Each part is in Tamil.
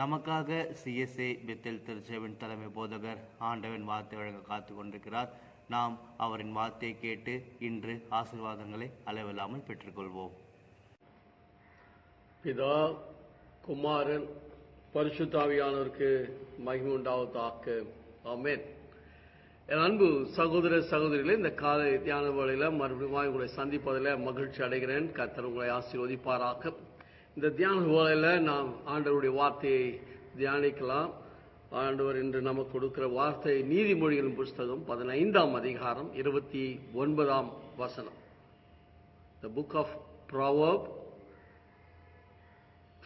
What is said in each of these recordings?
நமக்காக சிஎஸ்ஏ பெத்தல் திருச்சேவின் தலைமை போதகர் ஆண்டவன் வார்த்தை வழங்க காத்து கொண்டிருக்கிறார். நாம் அவரின் வார்த்தையை கேட்டு இன்று ஆசீர்வாதங்களை அளவில்லாமல் பெற்றுக்கொள்வோம். பிதா குமாரன் பரிசுத்தாவியானவருக்கு மகிமை உண்டாவதாக. என் அன்பு சகோதர சகோதரிகளே இந்த காலை தியான வழியில் மறுபடியும் உங்களை சந்திப்பதில் மகிழ்ச்சி அடைகிறேன். கத்தர் உங்களை ஆசீர்வதிப்பாராக. இந்த தியான வேலையில் நாம் ஆண்டவருடைய வார்த்தையை தியானிக்கலாம். ஆண்டவர் இன்று நமக்கு கொடுக்கிற வார்த்தை நீதிமொழிகளின் புஸ்தகம் பதினைந்தாம் அதிகாரம் இருபத்தி ஒன்பதாம் வசனம். The book of Proverb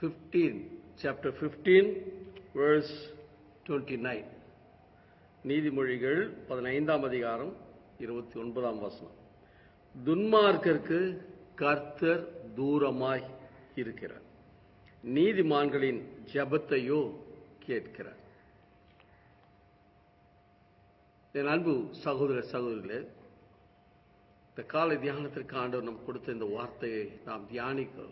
fifteen chapter fifteen verse twenty nine நீதிமொழிகள் பதினைந்தாம் அதிகாரம் இருபத்தி ஒன்பதாம் வசனம். துன்மார்க்கருக்கு கர்த்தர் தூரமாய் இருக்கிறார். நீதிமான்களின் ஜெபத்தையோ கேட்கிறார். என் அன்பு சகோதர சகோதரிகளே இந்த காலை தியானத்திற்கு ஆண்டவர் நம் கொடுத்த இந்த வார்த்தையை நாம் தியானிக்க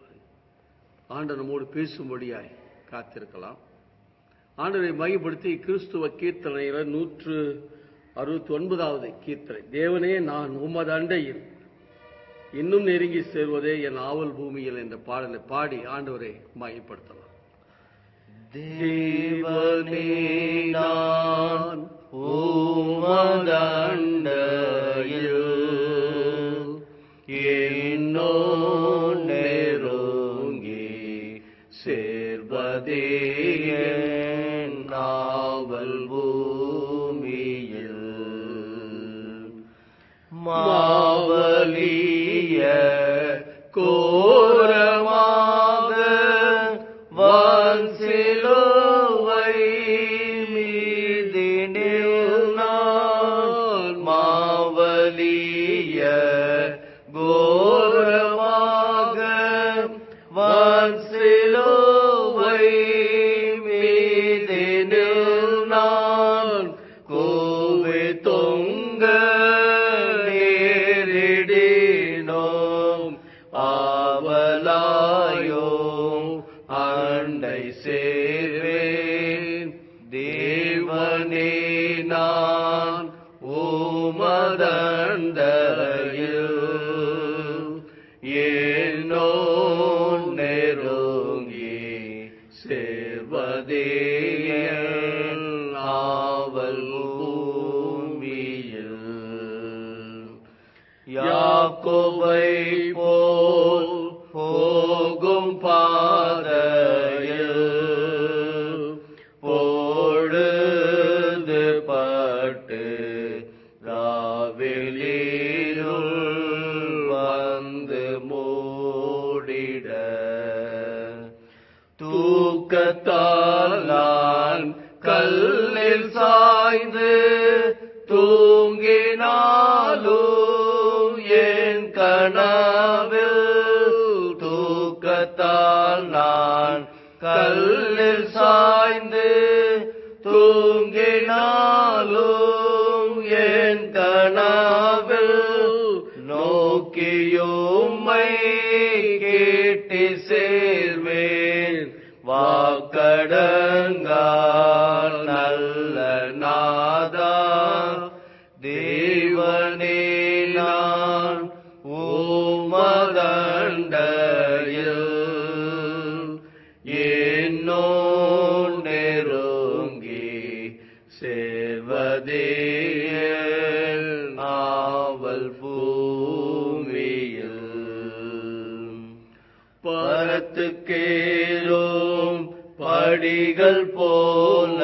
ஆண்டவர் நம்மோடு பேசும்படியாய் காத்திருக்கலாம். ஆண்டவரை மையப்படுத்தி கிறிஸ்துவ கீர்த்தனையில் நூற்று அறுபத்தி ஒன்பதாவது கீர்த்தனை. தேவனே நான் உமது அண்டையில் இன்னும் நெருங்கி சேர்வதே என் ஆவல் பூமியில் என்ற பாடலை பாடி ஆண்டவரை மையப்படுத்தலாம் தேவனே நான் உமதண்டையில் என்னோ நெருங்கி சேர்வதே என் நாவல் பூமியில். மாவலி của பரத்துக்கேறும் படிகள் போல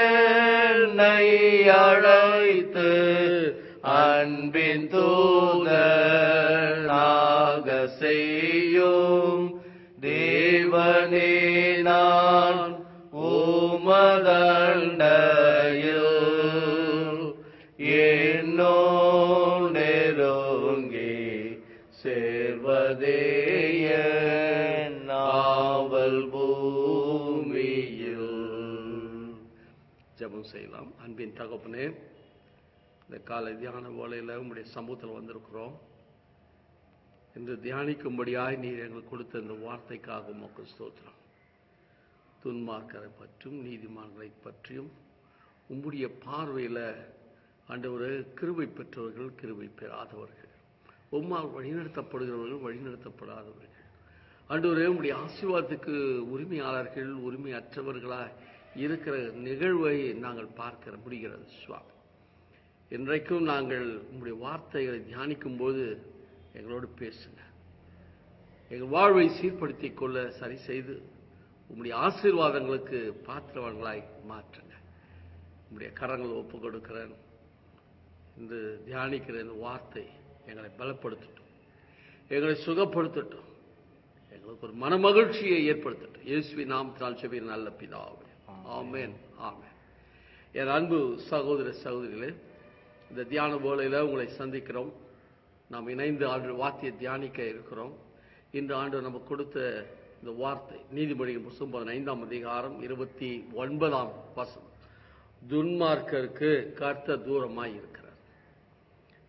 என்னை அழைத்து அன்பின் தூதனாக செய்யும் தேவனே நான் உமதண்டையில் செய்யலாம். அன்பின் தகப்பனே இந்த காலை தியான வேலையில் உங்களுடைய சமூகத்தில் வந்திருக்கிறோம். இன்று தியானிக்கும்படியாய் நீர் எங்களுக்கு கொடுத்த இந்த வார்த்தைக்காக உமக்கு ஸ்தோத்திரம். துன்மார்க்கரை பற்றியும் நீதிமான்களை பற்றியும் உம்முடைய பார்வையில் ஆண்டவர் கிருவை பெற்றவர்கள் கிருவை பெறாதவர்கள். உம்மால் வழிநடத்தப்படுகிறவர்கள் வழிநடத்தப்படாதவர்கள். ஆண்டவரே உங்களுடைய ஆசீர்வாதத்துக்கு உரிமையாளர்கள் உரிமையற்றவர்களாய் இருக்கிற நிகழ்வை நாங்கள் பார்க்க முடிகிறது சுவாமி. இன்றைக்கும் நாங்கள் உங்களுடைய வார்த்தைகளை தியானிக்கும் போது எங்களோடு பேசுங்க. எங்கள் வாழ்வை சீர்படுத்திக் கொள்ள சரி செய்து உங்களுடைய ஆசீர்வாதங்களுக்கு பாத்திரவான்களாய் மாற்றுங்க. உங்களுடைய கரங்களை ஒப்பு கொடுக்கிறேன். இந்த தியானிக்கிற இந்த வார்த்தை எங்களை பலப்படுத்தட்டும். எங்களை சுகப்படுத்தட்டும். எங்களுக்கு ஒரு மனமகிழ்ச்சியை ஏற்படுத்தட்டும். இயேசுவி நாமத்தினால் செவியின் நல்ல பிதாவே. ஆமேன் ஆமேன். என் அன்பு சகோதர சகோதரிகளே இந்த தியான போலையில் உங்களை சந்திக்கிறோம். நாம் இணைந்து ஆண்டு வார்த்தையை தியானிக்க இருக்கிறோம். இந்த ஆண்டு நமக்கு கொடுத்த இந்த வார்த்தை நீதிமொழிகள் புத்தகம் பதினைந்தாம் அதிகாரம் இருபத்தி ஒன்பதாம் வசம் துன்மார்க்கருக்கு கர்த்த தூரமாய் இருக்கிறார்.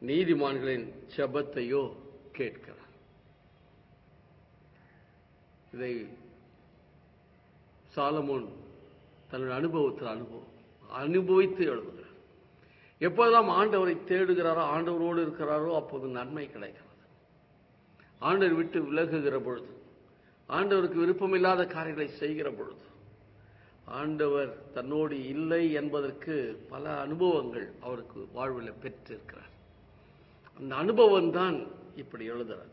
நீதிமான்களின் செபத்தையோ கேட்கிறார். இதை சாலமோன் தன்னுடைய அனுபவத்தில் அனுபவம். அனுபவித்து எழுதுகிறார். எப்போதெல்லாம் ஆண்டவரை தேடுகிறாரோ ஆண்டவரோடு இருக்கிறாரோ அப்போது நன்மை கிடைக்கிறது. ஆண்டவர் விட்டு விலகுகிற பொழுது ஆண்டவருக்கு விருப்பமில்லாத காரியங்களை செய்கிற பொழுது ஆண்டவர் தன்னோடு இல்லை என்பதற்கு பல அனுபவங்கள் அவருக்கு வாழ்வில் பெற்றிருக்கிறார். அந்த அனுபவம் தான் இப்படி எழுதுறார்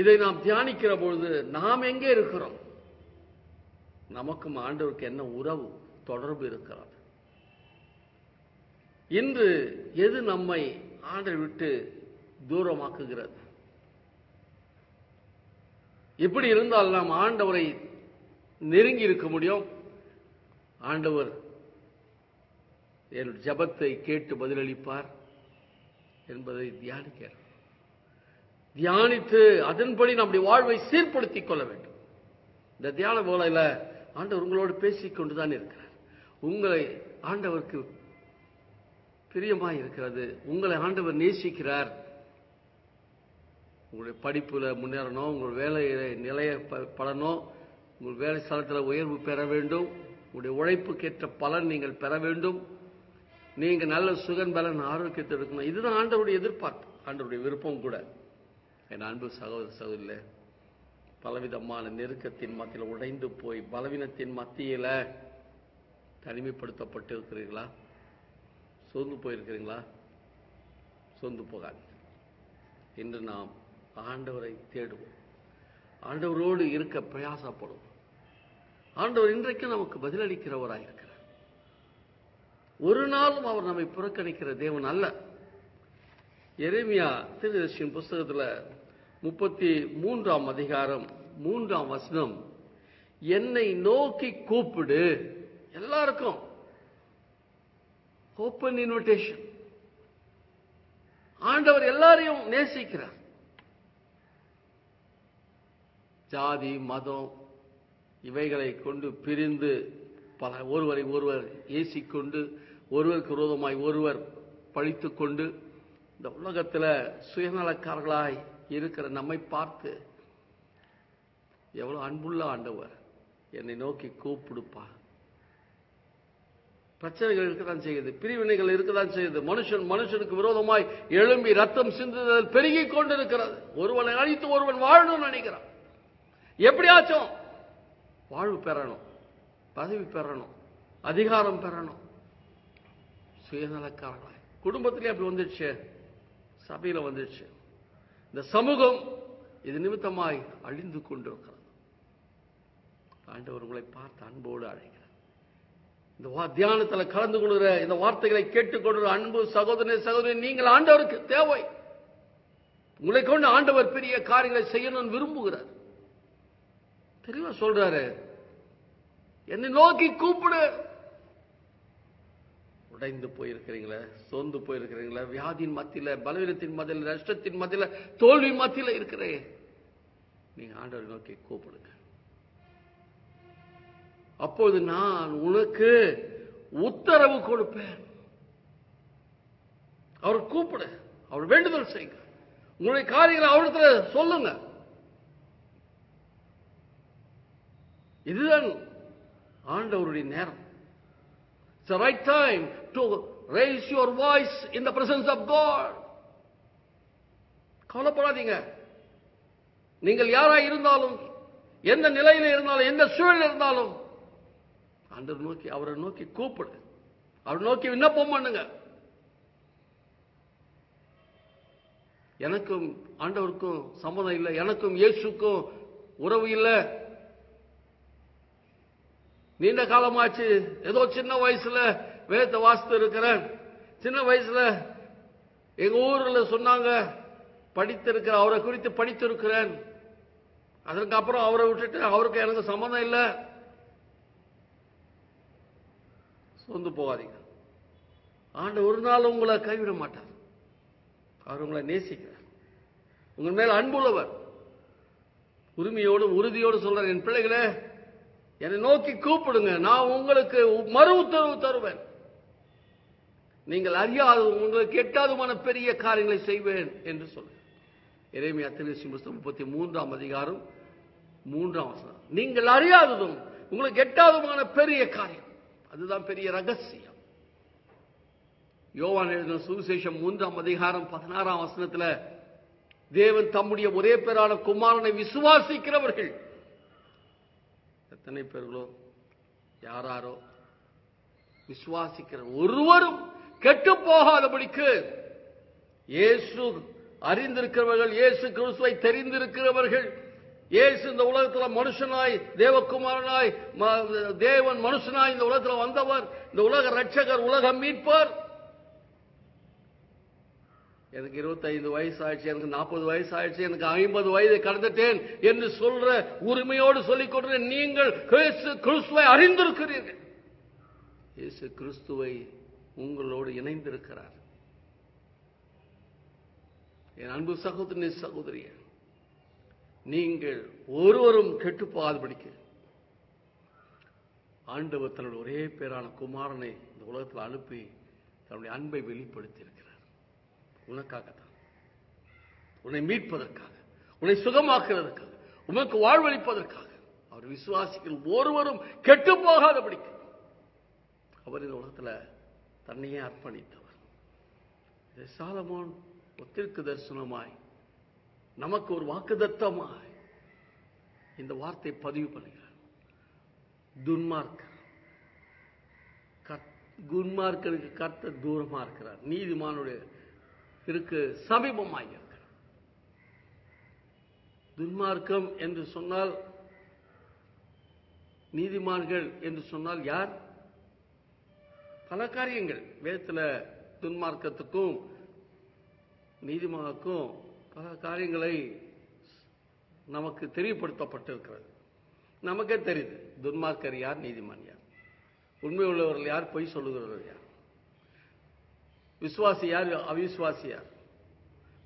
இதை நாம் தியானிக்கிற பொழுது நாம் எங்கே இருக்கிறோம்? நமக்கும் ஆண்டவருக்கு என்ன உறவு தொடர்பு இருக்கிறது. இன்று எது நம்மை ஆண்டை விட்டு தூரமாக்குகிறது? எப்படி இருந்தால் நாம் ஆண்டவரை நெருங்கி இருக்க முடியும்? ஆண்டவர் என் ஜபத்தை கேட்டு பதிலளிப்பார் என்பதை தியானிக்க தியானித்து அதன்படி நம்முடைய வாழ்வை சீர்படுத்திக் கொள்ள வேண்டும். இந்த தியான வேலையில் ஆண்டவர் உங்களோடு பேசிக் கொண்டுதான் இருக்கிறார். உங்களை ஆண்டவருக்கு பிரியமாக இருக்கிறது உங்களை ஆண்டவர் நேசிக்கிறார். உங்களுடைய படிப்புல முன்னேறணும் உங்கள் வேலையில நிலைய ப- படணும் உங்கள் வேலை ஸ்தலத்தில் உயர்வு பெற வேண்டும். உங்களுடைய உழைப்புக்கேற்ற பலன் நீங்கள் பெற வேண்டும். நீங்க நல்ல சுகன் பலன் ஆரோக்கியத்தை எடுக்கணும். இதுதான் ஆண்டவருடைய எதிர்பார்ப்பு. ஆண்டவருடைய விருப்பம் கூட. என் அன்பு சகோதர சகோதரில பலவிதமான நெருக்கத்தின் மத்தியில் உடைந்து போய் பலவீனத்தின் மத்தியில தனிமைப்படுத்தப்பட்டு இருக்கிறீர்களா சோர்ந்து போயிருக்கிறீங்களா? சோர்ந்து போகாது இன்று நாம் ஆண்டவரை தேடுவோம். ஆண்டவரோடு இருக்க பிரயாசப்படும். ஆண்டவர் இன்றைக்கு நமக்கு பதிலளிக்கிறவராக இருக்கிறார். ஒரு நாளும் அவர் நம்மை புறக்கணிக்கிற தேவன் அல்ல. எரேமியா திருதர்ஷின் புஸ்தகத்தில் முப்பத்தி மூன்றாம் அதிகாரம் மூன்றாம் வசனம். என்னை நோக்கி கூப்பிடு. எல்லாருக்கும். ஓப்பன் இன்விடேஷன் ஆண்டவர் எல்லாரையும் நேசிக்கிறார். ஜாதி மதம் இவைகளை கொண்டு பிரிந்து பல ஒருவரை ஒருவர் ஏசிக்கொண்டு ஒருவருக்கு விரோதமாய் ஒருவர் பழித்துக் கொண்டு இந்த உலகத்தில் சுயநலக்காரர்களாய் இருக்கிற நம்மை பார்த்து எவ்வளவு அன்புள்ள ஆண்டவர் என்னை நோக்கி கூப்பிடுப்பா. பிரச்சனைகள் இருக்கத்தான் செய்யுது பிரிவினைகள் இருக்கத்தான் செய்யுது. மனுஷன் மனுஷனுக்கு விரோதமாய் எழும்பி ரத்தம் சிந்துதல் பெருகி கொண்டிருக்கிறது. ஒருவனை அழித்து ஒருவன் வாழணும்னு நினைக்கிறான். எப்படியாச்சும் வாழ்வு பெறணும் பதவி பெறணும் அதிகாரம் பெறணும். சுயநலக்காரர்களாய். குடும்பத்திலே அப்படி வந்துடுச்சு. சபையில் வந்துடுச்சு. இந்த சமூகம் இது நிமித்தமாய் அழிந்து கொண்டிருக்கிறது. ஆண்டவர் உங்களை பார்த்து அன்போடு அழைக்கிறார். இந்த வா- தியானத்துல கலந்து கொள்கிற இந்த வார்த்தைகளை கேட்டுக்கொள்கிற அன்பு சகோதரனை சகோதரி நீங்கள் ஆண்டவருக்கு தேவை. உங்களை கொண்டு ஆண்டவர் பெரிய காரியங்களை செய்யணும்னு விரும்புகிறார். தெளிவா சொல்றாரு. என்னை நோக்கி கூப்பிடு. உடைந்து போயிருக்கிறீங்களே சோர்ந்து போயிருக்கிறீங்களே வியாதியின் மத்தியில பலவீனத்தின் மத்தியில் நஷ்டத்தின் மத்தியில தோல்வி மத்தியில இருக்கிறேன். நீங்க ஆண்டவர் நோக்கி கூப்பிடுங்க. அப்போது நான் உனக்கு உத்தரவு கொடுப்பேன். அவர் கூப்பிடு அவர் வேண்டுதல் செய்யுங்க. உங்களுடைய காரியங்களை அவரிடத்துல சொல்லுங்க. இதுதான் ஆண்டவருடைய நேரம். It's the right time to raise your voice in the presence of God. கவலைப்படாதீங்க. நீங்கள் யாரா இருந்தாலும் எந்த நிலையில இருந்தாலும் எந்த சூழல் இருந்தாலும் ஆண்டவர் நோக்கி அவரை நோக்கி கூப்பிடு. அவர் நோக்கி விண்ணப்பம் பண்ணுங்க. எனக்கும் ஆண்டவருக்கும் சம்மதம் இல்லை. எனக்கும் இயேசுக்கும் உறவு இல்லை. நீண்ட காலமாச்சு. ஏதோ சின்ன வயசுல வேதத்தை வாசித்து இருக்கிறேன். சின்ன வயசுல எங்க ஊர்ல சொன்னாங்க படித்திருக்கிற அவரை குறித்து படித்திருக்கிறேன். அதற்கு அப்புறம் அவரை விட்டுட்டு அவருக்கு எனக்கு சம்மந்தம் இல்லை. சொந்து போகாதீங்க. ஆண்டு ஒரு நாள் உங்களை கைவிட மாட்டார். அவர் உங்களை நேசிக்கிறார். உங்கள் மேல் அன்புள்ளவர். உரிமையோடு உறுதியோடு சொல்றார் என் பிள்ளைகளே என்னை நோக்கி கூப்பிடுங்க. நான் உங்களுக்கு மறு உத்தரவு தருவேன். நீங்கள் அறியாத உங்களுக்கு எட்டாதுமான பெரிய காரியங்களை செய்வேன் என்று சொல்ல இறைமையா திருச்சி முப்பத்தி மூன்றாம் அதிகாரம் மூன்றாம் வசனம். நீங்கள் அறியாததும் உங்களுக்கு எட்டாவதுமான பெரிய காரியம். அதுதான் பெரிய ரகசியம். யோவான் எழுதின சுவிசேஷம் மூன்றாம் அதிகாரம் பதினாறாம் வசனத்தில் தேவன் தம்முடைய ஒரே பேரான குமாரனை விசுவாசிக்கிறவர்கள் எத்தனை பேர்களோ யாராரோ விசுவாசிக்கிற ஒருவரும் கெட்டு போகாதபடிக்கு இயேசு அறிந்திருக்கிறவர்கள் இயேசு கிறிஸ்துவை தெரிந்திருக்கிறவர்கள் இயேசு இந்த உலகத்துல மனுஷனாய் தேவகுமாரனாய் ம- தேவன் மனுஷனாய் இந்த உலகத்துல வந்தவர் இந்த உலக ரட்சகர் உலக மீட்பர் எனக்கு 25 வயசு ஆயிடுச்சு எனக்கு நாற்பது வயசு ஆயிடுச்சு எனக்கு ஐம்பது வயதை கடந்துட்டேன் என்று சொல்ற உரிமையோடு சொல்லிக் கொண்டு நீங்கள் கிறிஸ்துவை அறிந்திருக்கிறீர்கள். இயேசு கிறிஸ்துவை உங்களோடு இணைந்திருக்கிறார். என் அன்பு சகோதரி சகோதரிய நீங்கள் ஒருவரும் கெட்டு போகாதபடிக்கு ஆண்டவர் தன்னுடைய ஒரே பேரான குமாரனை இந்த உலகத்தில் அனுப்பி தன்னுடைய அன்பை வெளிப்படுத்தி உனக்காக உனக்காகத்தான். உன்னை மீட்பதற்காக உன்னை சுகமாக்குறதற்காக உனக்கு வாழ்வளிப்பதற்காக. அவர் விசுவாசிகள் ஒருவரும் கெட்டு போகாதபடிக்கு அவர் இந்த உலகத்தில் தன்னையே அர்ப்பணித்தவர். இதை சாலமோன் ஒத்திற்கு தரிசனமாய் நமக்கு ஒரு வாக்குதத்தமாய் இந்த வார்த்தை பதிவு பண்ணுகிறார். துன்மார்க்க குன்மார்க்கனுக்கு கர்த்த தூரமா இருக்கிறார். நீதிமானுடைய இருக்கு சமீபமாய் இருக்கிறார் துன்மார்க்கம் என்று சொன்னால் நீதிமான்கள் என்று சொன்னால் யார்? பல காரியங்கள். வேதத்தில் துன்மார்க்கத்துக்கும் நீதிமானுக்கும் பல காரியங்களை நமக்கு தெரியப்படுத்தப்பட்டிருக்கிறது. நமக்கே தெரியுது துன்மார்க்கர் யார் நீதிமான் யார்? உண்மை உள்ளவர்கள் யார் பொய் சொல்லுகிறவர்கள் யார்? விசுவாசி யார் அவிசுவாசி யார்?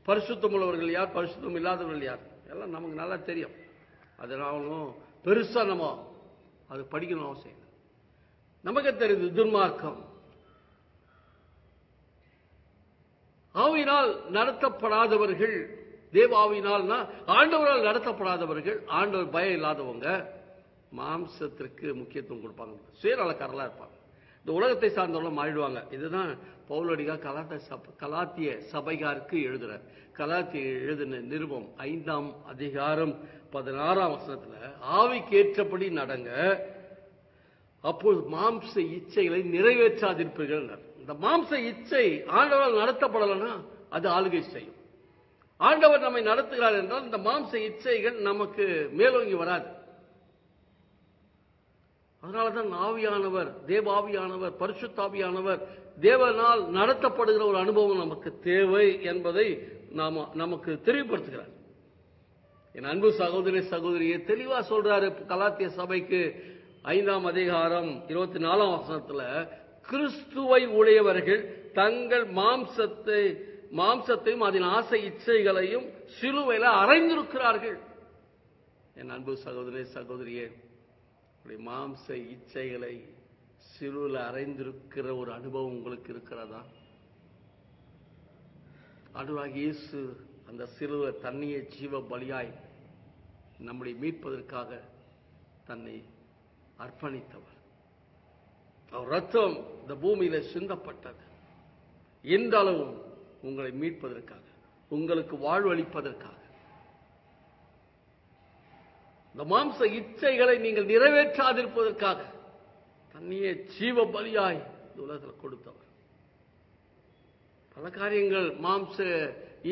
பரிசுத்தம் உள்ளவர்கள் யார் பரிசுத்தம் இல்லாதவர்கள் யார்? எல்லாம் நமக்கு நல்லா தெரியும். அதனாலும் பெருசா நம்ம அது படிக்கணும் அவசியம் இல்லை. நமக்கு தெரியுது துர்மார்க்கம் ஆவினால் நடத்தப்படாதவர்கள் தேவ ஆவியினால்னா ஆண்டவரால் நடத்தப்படாதவர்கள் ஆண்டவர் பயம் இல்லாதவங்க மாம்சத்திற்கு முக்கியத்துவம் கொடுப்பாங்க. சுயநலக்காரலாம் இருப்பாங்க. இந்த உலகத்தை சார்ந்தவங்க மாறிடுவாங்க. இதுதான் பவுலடிகா கலாத்த சப கலாத்திய சபைகாருக்கு எழுதுகிறார் கலாத்திய எழுதின நிருபம் ஐந்தாம் அதிகாரம் பதினாறாம் வசனத்துல ஆவிக்கு ஏற்றபடி நடங்க அப்போது மாம்ச இச்சைகளை நிறைவேற்றாதிருப்பீர்கள் இந்த மாம்ச இச்சை ஆண்டவரால் நடத்தப்படலைன்னா அது ஆளுகை செய்யும். ஆண்டவர் நம்மை நடத்துகிறார் என்றால் இந்த மாம்ச இச்சைகள் நமக்கு மேலோங்கி வராது. அதனாலதான் ஆவியானவர் தேவாவியானவர் பரிசுத்தாவியானவர் தேவனால் நடத்தப்படுகிற ஒரு அனுபவம் நமக்கு தேவை என்பதை நாம நமக்கு தெளிவுபடுத்துகிறார் என் அன்பு சகோதரி சகோதரியை தெளிவா சொல்றாரு கலாத்திய சபைக்கு ஐந்தாம் அதிகாரம் இருபத்தி நாலாம் வசனத்துல கிறிஸ்துவை உடையவர்கள் தங்கள் மாம்சத்தை மாம்சத்தையும் அதன் ஆசை இச்சைகளையும் சிலுவையில அறைந்திருக்கிறார்கள் என் அன்பு சகோதரி சகோதரியே மாம்ச இச்சைகளை சிறுவில் அறைந்திருக்கிற ஒரு அனுபவம் உங்களுக்கு இருக்கிறதா? ஆண்டவராக இயேசு அந்த சிறுவ தண்ணியை ஜீவ பலியாய் நம்மளை மீட்பதற்காக தன்னை அர்ப்பணித்தவர். அவர் ரத்தம் இந்த பூமியில சிந்தப்பட்டது. எந்த அளவும் உங்களை மீட்பதற்காக உங்களுக்கு வாழ்வளிப்பதற்காக. இந்த மாம்ச இச்சைகளை நீங்கள் நிறைவேற்றாதிருப்பதற்காக தன்னையே ஜீவ பலியாய் இந்த உலகத்தில் கொடுத்தவர். பல காரியங்கள் மாம்ச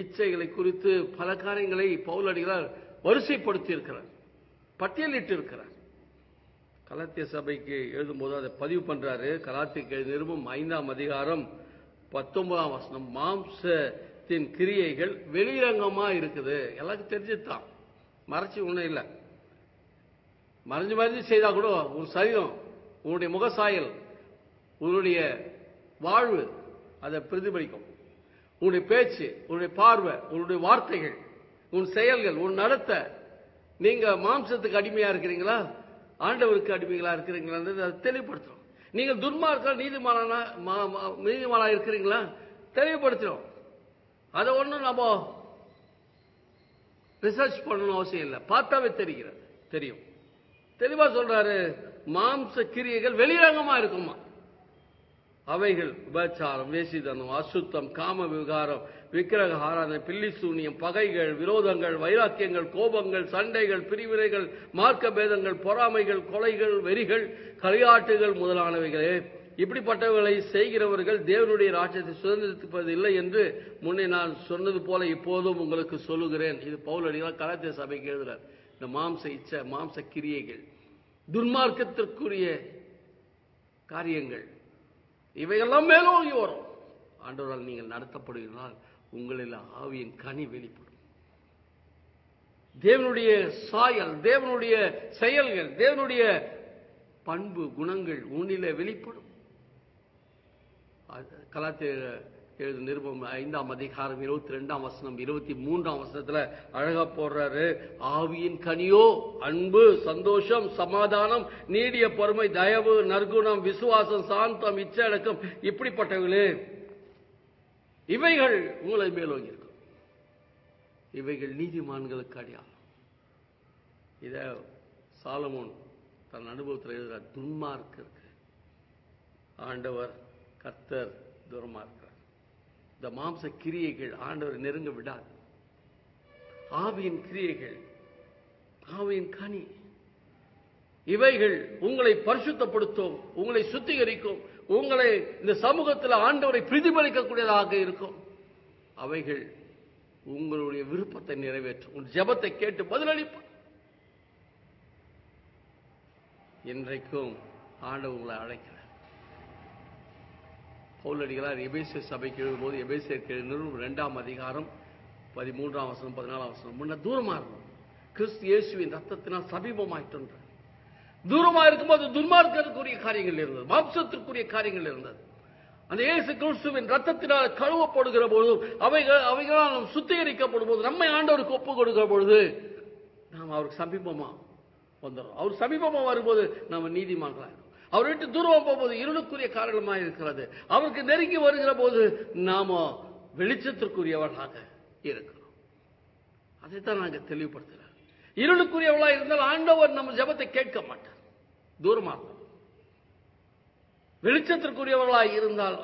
இச்சைகளை குறித்து பல காரியங்களை பவுலடிகளார் வரிசைப்படுத்தி இருக்கிறார் பட்டியலிட்டு இருக்கிறார் கலாத்திய சபைக்கு எழுதும்போது அதை பதிவு பண்றாரு. கலாத்திய நிருபம் ஐந்தாம் அதிகாரம் பத்தொன்பதாம் வசனம் மாம்சத்தின் கிரியைகள் வெளிரங்கமா இருக்குது. எல்லாருக்கும் தெரிஞ்சுதான் மறைச்சி ஒண்ணும் இல்லை. மறைஞ்சு மறைஞ்சு செய்தா கூட உன் சரீரம் உன்னுடைய முகசாயல் உன்னுடைய வாழ்வு அதை பிரதிபலிக்கும். உன்னுடைய பேச்சு உன்னுடைய பார்வை உன்னுடைய வார்த்தைகள் உன் செயல்கள் உன் நடத்த நீங்க மாம்சத்துக்கு அடிமையா இருக்கிறீங்களா? ஆண்டவருக்கு அடிமைகளா இருக்கிறீங்களா? அதை தெளிவுபடுத்துறோம். நீங்க துன்மார்க்க நீதிமானா நீதிமானா இருக்கிறீங்களா? தெளிவுபடுத்துறோம். அதை ஒன்றும் நம்ம ரிசர்ச் பண்ணணும் அவசியம் இல்லை. பார்த்தாவே தெரிகிறது தெரியும். தெளிவா சொல்றாரு மாம்ச கிரியைகள் வெளிரங்கமா இருக்குமா அவைகள் உபச்சாரம் வேசிதனம் அசுத்தம் காம விகாரம் விக்கிரக ஆராதனை பில்லி சூனியம் பகைகள் விரோதங்கள் வைராக்கியங்கள் கோபங்கள் சண்டைகள் பிரிவினைகள் மார்க்க பேதங்கள் பொறாமைகள் கொலைகள் வெறிகள் களியாட்டுகள் முதலானவைகளே. இப்படிப்பட்டவர்களை செய்கிறவர்கள் தேவனுடைய ராஜ்யத்தை சுதந்திரிப்பது இல்லை என்று முன்னே நான் சொன்னது போல இப்போதும் உங்களுக்கு சொல்லுகிறேன். இது பவுலடிகளால் கலாத்திய சபைக்கு எழுதுறார். இந்த மாம்ச இச்ச மாம்ச கிரியைகள் துர்மார்க்கத்திற்குரிய காரியங்கள் இவையெல்லாம் மேலோங்கி வரும். ஆண்டவரால் நீங்கள் நடத்தப்படுகிறால் உங்களில் ஆவியின் கனி வெளிப்படும். தேவனுடைய சாயல் தேவனுடைய செயல்கள் தேவனுடைய பண்பு குணங்கள் உன்னில வெளிப்படும். கலாத்திர எழுது நிருபம் ஐந்தாம் அதிகாரம் இருபத்தி ரெண்டாம் வசனம் இருபத்தி மூன்றாம் வசனத்துல அழகா போடுறாரு. ஆவியின் கனியோ அன்பு சந்தோஷம் சமாதானம் நீடிய பொறுமை தயவு நற்குணம் விசுவாசம் சாந்தம் இச்சடக்கம் இப்படிப்பட்டவர்களே இவைகள் உங்களை மேலோங்கி இருக்கும் இவைகள் நீதிமான்களுக்கு அடையாளம். இத சாலமோன் தன் அனுபவத்தில் எழுதுகிறார் துன்மார்க்கு ஆண்டவர் கர்த்தர் தூரமா இந்த மாம்ச கிரியைகள் ஆண்டவர் நெருங்க விடாது. ஆவியின் கிரியைகள் ஆவியின் கனி. இவைகள் உங்களை பரிசுத்தப்படுத்தும் உங்களை சுத்திகரிக்கும் உங்களை இந்த சமூகத்தில் ஆண்டவரை பிரதிபலிக்கக்கூடியதாக இருக்கும். அவைகள் உங்களுடைய விருப்பத்தை நிறைவேற்றும். உன் ஜெபத்தை கேட்டு பதிலளிப்பார் இன்றைக்கும் ஆண்டவர் உங்களை அழைக்கிறார். பவுலடிகளார் எபேசிய சபைக்கு எழுதும்போது எபேசியர் எழுதினரும் இரண்டாம் அதிகாரம் பதிமூன்றாம் வசனம் பதினாலாம் வசனம். முன்ன தூரமா இருக்கும் கிறிஸ்து இயேசுவின் ரத்தத்தினால் சமீபமாயிட்டு தூரமா இருக்கும்போது துன்மார்க்கத்துக்குரிய காரியங்கள் இருந்தது. மாம்சத்திற்குரிய காரியங்கள் இருந்தது. அந்த இயேசு கிறிஸ்துவின் ரத்தத்தினால் கழுவப்படுகிற பொழுது அவைகள் அவைகளால் நாம் சுத்திகரிக்கப்படும் போது நம்மை ஆண்டவருக்கு ஒப்பு கொடுக்கிற பொழுது நாம் அவருக்கு சமீபமா வந்துடும் அவர் சமீபமா வரும்போது நம்ம நீதிமன்றம் அவர் விட்டு தூரம் போகும்போது இருளுக்குரிய காரணமாக இருக்கிறது. அவருக்கு நெருங்கி வருகிற போது நாம வெளிச்சத்திற்குரியவர்களாக இருக்கிறோம். அதைத்தான் நாங்க தெளிவுபடுத்துகிறோம் இருளுக்குரியவளா இருந்தால் ஆண்டவர் நம்ம ஜபத்தை கேட்க மாட்டார். தூரமா வெளிச்சத்திற்குரியவர்களாக இருந்தால்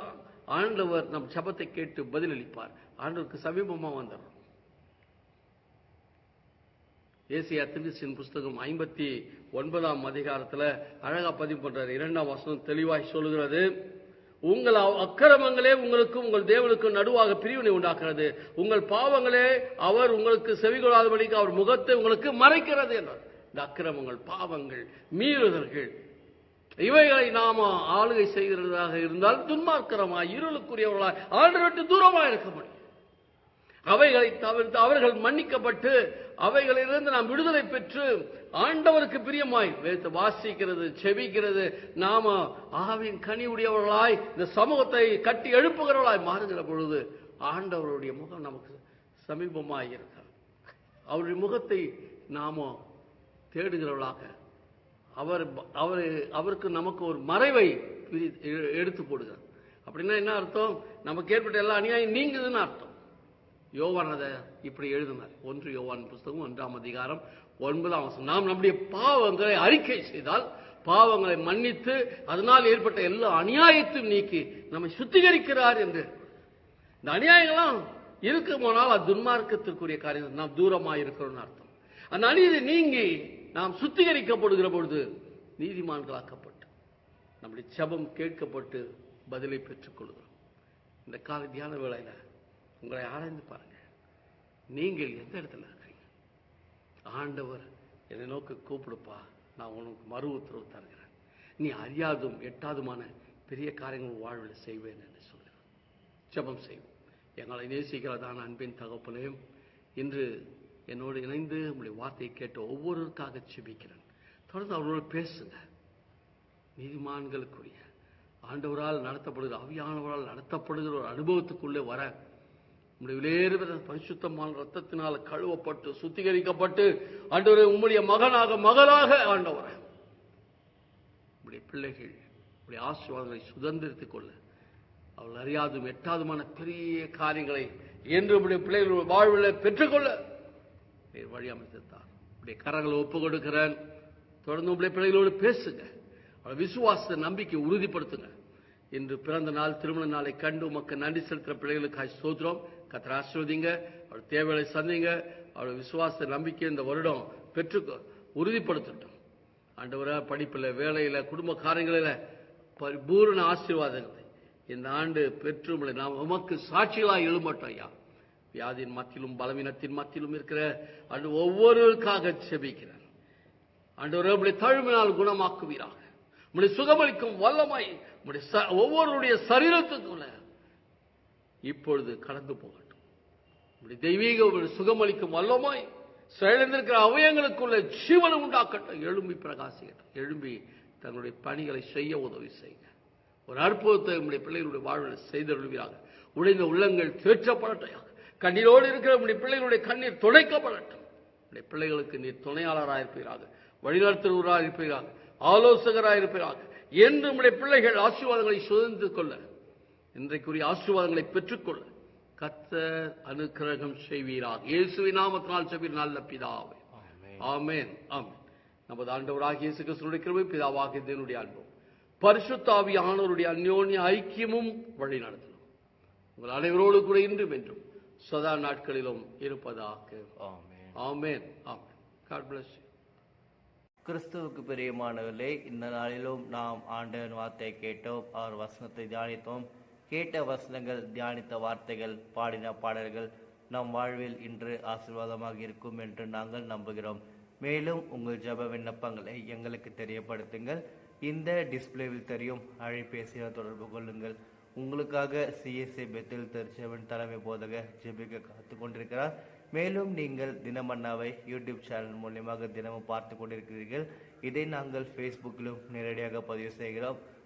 ஆண்டவர் நம் ஜெபத்தை கேட்டு பதிலளிப்பார். ஆண்டவருக்கு சமீபமா வந்துடும். ஏசிய திருச்சின் புஸ்தகம் ஐம்பத்தி ஒன்பதாம் அதிகாரத்தில் அழகா பதிவு பண்றாரு. இரண்டாம் வசனம் தெளிவாய் சொல்லுகிறது. உங்கள் அக்கிரமங்களே உங்களுக்கு உங்கள் தேவனுக்கு நடுவாக பிரிவினை உண்டாக்குறது உங்கள் பாவங்களே அவர் உங்களுக்கு செவிகொள்ளாதபடிக்கு அவர் முகத்தை உங்களுக்கு மறைக்கிறது என்றார். இந்த அக்கிரமங்கள் பாவங்கள் மீறுதல்கள் இவைகளை நாம ஆளுகை செய்கிறதாக இருந்தால் துன்மார்க்கரமாய் இருளுக்குரியவர்களாய் ஆண்டு விட்டு தூரமாக இருக்க முடியும். அவைகளை தவிர்த்து அவர்கள் மன்னிக்கப்பட்டு அவைகளிலிருந்து நாம் விடுதலை பெற்று ஆண்டவருக்கு பிரியமாய் வேத்து வாசிக்கிறது செபிக்கிறது. நாம ஆவின் கனி உடையவர்களாய் இந்த சமூகத்தை கட்டி எழுப்புகிறவர்களாய் மாறுகிற பொழுது ஆண்டவருடைய முகம் நமக்கு சமீபமாய் இருக்கிறது அவருடைய முகத்தை நாம தேடுகிறவர்களாக அவர் அவர் அவருக்கு நமக்கு ஒரு மறைவை எ- எடுத்து போடுகிறார். அப்படின்னா என்ன அர்த்தம்? நமக்கு ஏற்பட்ட எல்லா அநியாயம் நீங்குதுன்னு அர்த்தம். யோவான் அதை இப்படி எழுதினார். ஒன்று யோவான் புஸ்தகம் ஒன்றாம் அதிகாரம் ஒன்பதாம் வசனம். நாம் நம்முடைய பாவங்களை அறிக்கை செய்தால் பாவங்களை மன்னித்து அதனால் ஏற்பட்ட எல்லா அநியாயத்தையும் நீக்கி நம்மை சுத்திகரிக்கிறார் என்று. இந்த அநியாயங்கள்லாம் போனால் அது துன்மார்க்கத்திற்குரிய காரியம். நாம் தூரமாக இருக்கிறோம்னு அர்த்தம். அந்த அநீதி நீங்கி நாம் சுத்திகரிக்கப்படுகிற பொழுது நீதிமான்களாக்கப்பட்டு நம்முடைய செபம் கேட்கப்பட்டு பதிலை பெற்றுக் கொள்கிறோம். இந்த கால தியான உங்களை ஆராய்ந்து பாருங்க. நீங்கள் எந்த இடத்துல இருக்கீங்க ஆண்டவர் என்னை நோக்கி கூப்பிடுப்பா. நான் உனக்கு மறு உத்தரவு தருகிறேன். நீ அறியாதும் எட்டாதுமான பெரிய காரியங்கள் வாழ்வில் செய்வேன் என்று சொல்கிறார் ஜபம் செய்வோம். எங்களை நேசிக்கிறதான அன்பின் தகப்பனையும் இன்று என்னோடு இணைந்து உங்களுடைய வார்த்தையை கேட்ட ஒவ்வொருவருக்காக செபிக்கிறேன் தொடர்ந்து அவர்களோடு பேசுங்க. நீதிமான்களுக்குரிய ஆண்டவரால் நடத்தப்படுகிற அவியானவரால் நடத்தப்படுகிற ஒரு அனுபவத்துக்குள்ளே வர உம்முடைய விலையேறுகிற பரிசுத்தமான ரத்தத்தினால் கழுவப்பட்டு சுத்திகரிக்கப்பட்டு ஆண்டவரே உம்முடைய மகனாக மகளாக ஆண்டவர. உம்முடைய பிள்ளைகள் உடைய ஆசீர்வாதங்களை சுதந்திரித்துக் கொள்ள. அவள் அறியாதும் எட்டாதுமான பெரிய காரியங்களை என்று உடைய பிள்ளைகள் வாழ்வில் பெற்றுக்கொள்ள. நீர் வழி அமைத்தார் உடைய கரங்களை ஒப்பு கொடுக்கிறேன் தொடர்ந்து உடைய பிள்ளைகளோடு பேசுங்க. அவளை விசுவாச நம்பிக்கை உறுதிப்படுத்துங்க. இன்று பிறந்த நாள் திருமண நாளை கண்டு உமக்கு நன்றி செலுத்துகிற பிள்ளைகளுக்காக சோதரம் கத்திர ஆசிர்வதிங்க அவர் தேவைகளை சந்திங்க அவருடைய விசுவாச நம்பிக்கை இந்த வருடம் பெற்று உறுதிப்படுத்தட்டும். ஆண்டவராக படிப்பில் வேலையில் குடும்ப காரியங்களில் பரிபூரண ஆசீர்வாதங்களை இந்த ஆண்டு பெற்று உங்களை நாம் உமக்கு சாட்சிகளாக எழுமட்டோம் ஐயா வியாதியின் மத்தியிலும் பலவீனத்தின் மத்தியிலும் இருக்கிற அன்று ஒவ்வொருவருக்காக செபிக்கிறேன் அன்று உம்முடைய தழுவினால் குணமாக்குவீராக. உம்முடைய சுகமளிக்கும் வல்லமாய் உம்முடைய ச- சரீரத்துக்குள்ள இப்பொழுது கடந்து போக இப்படி தெய்வீக சுகமளிக்கும் வல்லமாய் செயலிருந்திருக்கிற அவயங்களுக்குள்ள ஜீவனை உண்டாக்கட்டும். எழும்பி பிரகாசிக்கட்டும். எழும்பி தங்களுடைய பணிகளை செய்ய உதவி செய்யுங்க. ஒரு அற்புதத்தை நம்முடைய பிள்ளைகளுடைய வாழ்வில் செய்தருள்வீராக. உடைந்த உள்ளங்கள் தேற்றப்படட்டையாக கண்ணீரோடு இருக்கிற நம்முடைய பிள்ளைகளுடைய கண்ணீர் துடைக்கப்படட்டும். நம்முடைய பிள்ளைகளுக்கு நீர் துணையாளராக இருப்பீராக வழிநடத்துவராக இருப்பீராக. ஆலோசகராக இருப்பீராக என்று நம்முடைய பிள்ளைகள் ஆசீர்வாதங்களை சுதந்தித்து கொள்ள இன்றைக்குரிய ஆசீர்வாதங்களை பெற்றுக்கொள்ள கத்தர் அனுக்கிரகம் செய்வீராக. இயேசுவின் நாமத்தினால் செவீர் நல்ல பிதாவே. ஆமென். ஆமென் நமது ஆண்டவராகிய இயேசு கிறிஸ்துவினுடைய கிருபை பிதாவாகிய தேவனுடைய அன்பும் பரிசுத்தாவியானவருடைய அந்யோன்ய ஐக்கியமும் வழி நடத்தலும் உங்கள் அனைவரோடு கூட இன்றும் என்றும் சதா நாட்களிலும் இருப்பதாக. ஆமென். ஆமென் ஆமென். காட் பிளஸ் கிறிஸ்துவுக்கு பிரியமானவர்களே இந்த நாளிலும் நாம் ஆண்டவன் வார்த்தையை கேட்டோம் அவர் வசனத்தை தியானித்தோம். கேட்ட வசனங்கள் தியானித்த வார்த்தைகள் பாடின பாடல்கள் நம் வாழ்வில் இன்று ஆசீர்வாதமாக இருக்கும் என்று நாங்கள் நம்புகிறோம். மேலும் உங்கள் ஜெப விண்ணப்பங்களை எங்களுக்கு தெரியப்படுத்துங்கள். இந்த டிஸ்பிளேவில் தெரியும். அழைப்பேசியை தொடர்பு கொள்ளுங்கள். உங்களுக்காக சிஎஸ்ஐ பெத்தில் திருச்செவன் தலைமை போதக ஜெபிக்க காத்து கொண்டிருக்கிறார். மேலும் நீங்கள் தினமன்னாவை யூடியூப் சேனல் மூலியமாக தினமும் பார்த்து கொண்டிருக்கிறீர்கள். இதை நாங்கள் ஃபேஸ்புக்கிலும் நேரடியாக பதிவு செய்கிறோம்.